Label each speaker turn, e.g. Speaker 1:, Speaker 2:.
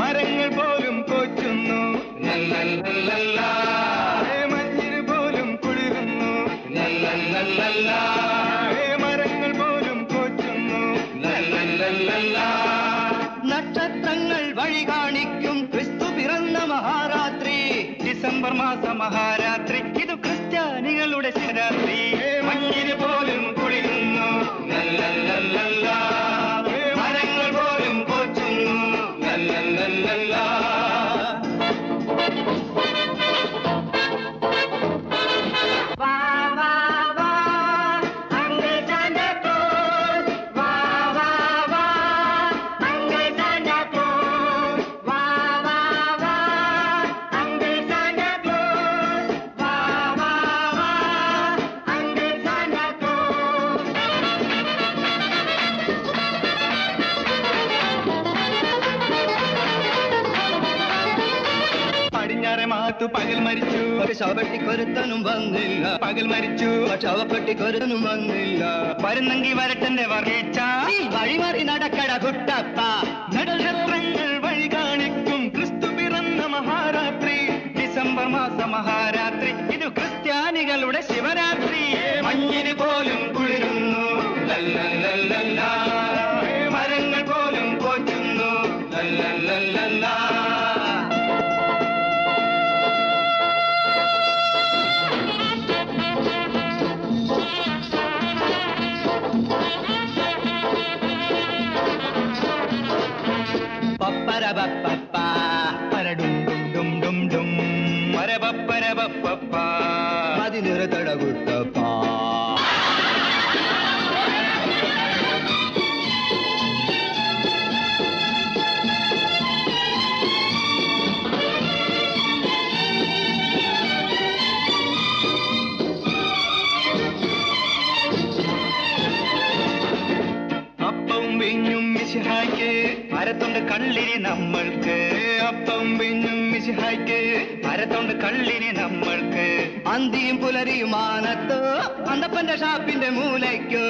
Speaker 1: മരങ്ങൾ പോലും കൊച്ചുന്നു മഞ്ഞിന് പോലും കുളിരുന്നു. മരങ്ങൾ പോലും കൊച്ചുന്നു നക്ഷത്രങ്ങൾ വഴി കാണിക്കും ക്രിസ്തു പിറന്ന മഹാരാത്രി. ഡിസംബർ മാസ മഹാരാത്രി ഇത് ക്രിസ്ത്യാനികളുടെ ശിവരാത്രി. മാത്തു പകൽ മരിച്ചു. ശവപ്പെട്ടി ശവപ്പെട്ടിക്കൊരുത്തനും വന്നില്ല. പകൽ മരിച്ചു. ശവപ്പെട്ടിക്കൊരുത്തനും വന്നില്ല. വരുന്നെങ്കി വരട്ടന്റെ വർഗീച്ച വഴിമറി നടക്കട കുട്ടപ്പ. നടങ്ങൾ വഴി കാണിക്കും ക്രിസ്തു പിറന്ന മഹാരാത്രി. ഡിസംബർ മാസ മഹാരാത്രി. பரபப்பப்பா பரடும் டும் டும் டும் டும் பரபப்பரபப்பப்பா பதினிற தடகுட்டப்பா ಹಾಕಿ അരത്തുണ്ട് കള്ളിനി നമ്മൾക്ക് അപ്പം പിന്നും മിശിഹായ്ക്ക്. അരത്തുണ്ട് കള്ളിനി നമ്മൾക്ക് അന്തിയും പുലരിയും ആനത്തോ അന്തപ്പന്റെ ഷാപ്പിന്റെ മൂലയ്ക്ക്.